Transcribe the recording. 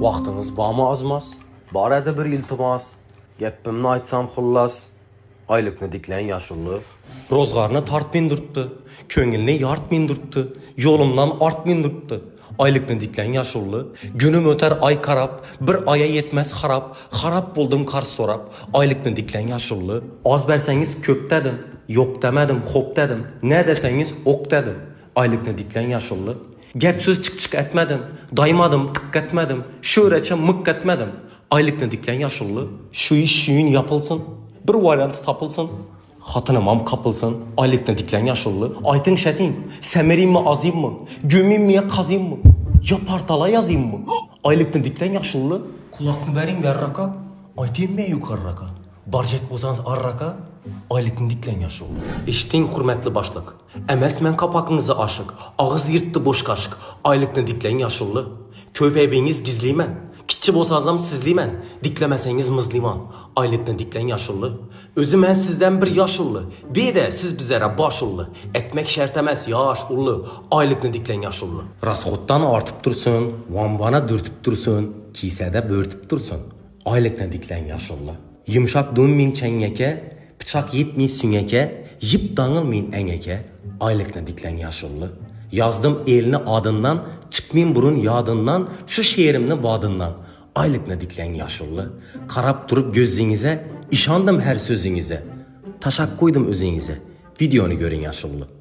Vaqtınız barmı azmaz? Barada bir iltimas. Gepimni aytsam xullas. Aylıkni diklen yaşıllı. Rozgarını tart mindurttu. Köngilni yart mindurttu. Yolumdan art mindurttu. Aylıkni diklen yaşıllı. Günüm öter ay karap. Bir aya yetmez harap. Harap buldum kar sorap. Aylıkni diklen yaşıllı. Az verseniz köp dedim. Yok demedim, hop dedim. Ne deseniz ok dedim. Aylıkni diklen yaşıllı. Gəp söz çık-çık etmədim, daymadım, tık etmədim, şöhrəçə mıq etmədim. Aylıq nediklən yaşıllı, şu iş şuyun yapılsın, bir variantı tapılsın. Xatınamam kapılsın, aylıq nediklən yaşıllı, aytın şətin, səmərim mi azayım mı, gömüm mi ya qazayım mı, ya partala yazayım mı? Aylıq nediklən yaşıllı, kulaq mı verin ver raka, aytın mı yukarı raka. Barjek bozanız ar raka. Aylıkni diklen yaşıllı. İştin hürmetli başlık. Emes men kapakınızı aşık. Ağız yırttı boş kaşık. Aylıkni diklen yaşıllı. Köpeğiniz gizliymen. Kitçi bozazam sizliymen. Diklemeseniz mızliman. Aylıkni diklen yaşıllı. Özü mən sizden bir yaşıllı. Bir de siz bizlere başıllı. Etmek şert emas yaş ullu. Aylıkni diklen yaşıllı. Rasxotdan artıp dursun. Vambana dürtüp dursun. Kisede börtüp dursun. Aylıkni diklen yaşıllı. Yumşak dönmeyin çengeke. Bıçak yetmeyin süngeke. Yip dağılmayın engeke. Aylıkni diklen yaşıllı. Yazdım elini adından, çıkmayın burun yadından, şu şiirimni badından. Aylıkni diklen yaşıllı. Karap durup gözünüze, işandım her sözünüze. Taşak koydum özünüze. Videonu görün yaşıllı.